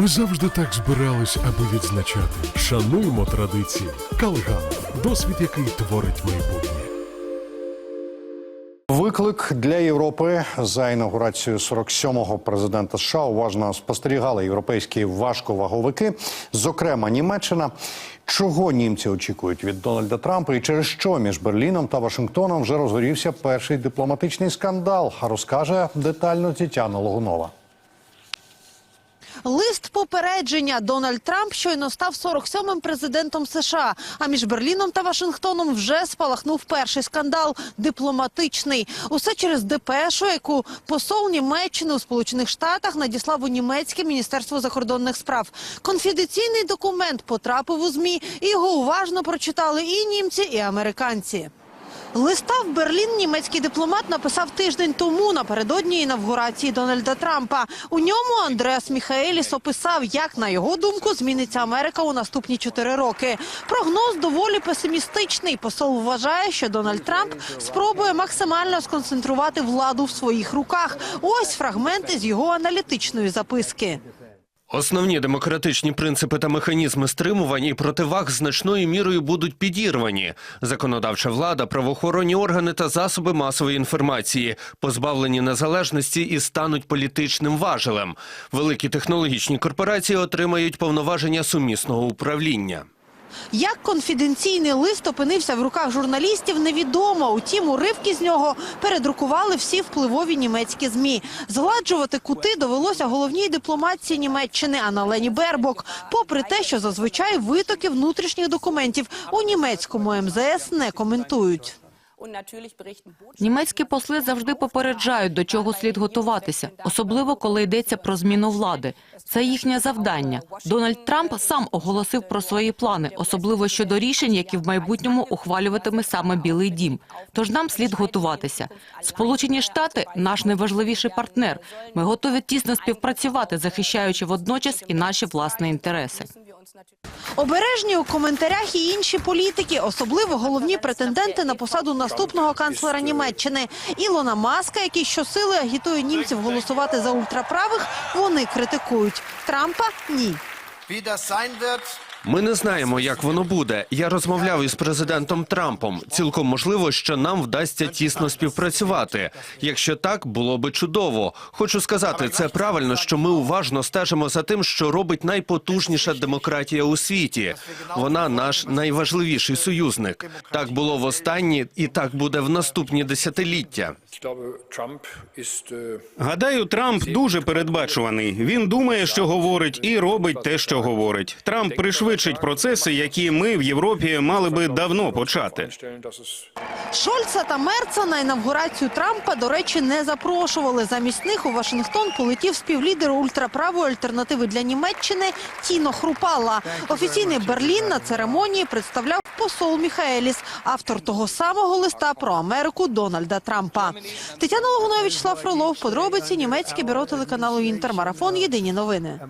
Ми завжди так збирались, аби відзначати. Шануємо традиції. Калган досвід, який творить майбутнє. Виклик для Європи за інаугурацією 47-го президента США уважно спостерігали європейські важковаговики, зокрема Німеччина. Чого німці очікують від Дональда Трампа і через що між Берліном та Вашингтоном вже розгорівся перший дипломатичний скандал? Розкаже детально Тетяна Логунова. Лист попередження Дональд Трамп щойно став 47-м президентом США. А між Берліном та Вашингтоном вже спалахнув перший скандал дипломатичний. Усе через депешу, яку посол Німеччини у Сполучених Штатах надіслав у німецьке міністерство закордонних справ. Конфіденційний документ потрапив у змі, і його уважно прочитали і німці, і американці. Листа в Берлін німецький дипломат написав тиждень тому напередодні інавгурації Дональда Трампа. У ньому Андреас Міхаеліс описав, як на його думку зміниться Америка у наступні чотири роки. Прогноз доволі песимістичний. Посол вважає, що Дональд Трамп спробує максимально сконцентрувати владу в своїх руках. Ось фрагменти з його аналітичної записки. Основні демократичні принципи та механізми стримувань і противаг значною мірою будуть підірвані. Законодавча влада, правоохоронні органи та засоби масової інформації позбавлені незалежності і стануть політичним важелем. Великі технологічні корпорації отримають повноваження сумісного управління. Як конфіденційний лист опинився в руках журналістів, невідомо. Утім, уривки з нього передрукували всі впливові німецькі змі. Згладжувати кути довелося головній дипломатці Німеччини Аналені Бербок. Попри те, що зазвичай витоки внутрішніх документів у німецькому МЗС не коментують. Німецькі посли завжди попереджають, до чого слід готуватися, особливо коли йдеться про зміну влади. Це їхнє завдання. Дональд Трамп сам оголосив про свої плани, особливо щодо рішень, які в майбутньому ухвалюватиме саме Білий Дім. Тож нам слід готуватися. Сполучені Штати наш найважливіший партнер. Ми готові тісно співпрацювати, захищаючи водночас і наші власні інтереси. Обережні у коментарях і інші політики, особливо головні претенденти на посаду наступного канцлера Німеччини. Ілона Маска, який щосили агітує німців голосувати за ультраправих, вони критикують. Трампа – ні. Wie das sein wird, Ми не знаємо, як воно буде. Я розмовляв із президентом Трампом. Цілком можливо, що нам вдасться тісно співпрацювати. Якщо так, було би чудово. Хочу сказати, це правильно, що ми уважно стежимо за тим, що робить найпотужніша демократія у світі. Вона наш найважливіший союзник. Так було в останні, і так буде в наступні десятиліття. Гадаю, Трамп дуже передбачуваний. Він думає, що говорить, і робить те, що говорить. Трамп пришвидшить процеси, які ми в Європі мали би давно почати. Шольца та Мерца на інавгурацію Трампа, до речі, не запрошували. Замість них у Вашингтон полетів співлідер ультраправої альтернативи для Німеччини Тіно Хрупала. Офіційний Берлін на церемонії представляв посол Міхаеліс, автор того самого листа про Америку Дональда Трампа. Тетяна Логунович, Слав Фролов, подробиці німецьке бюро телеканалу Інтер, марафон. Єдині новини.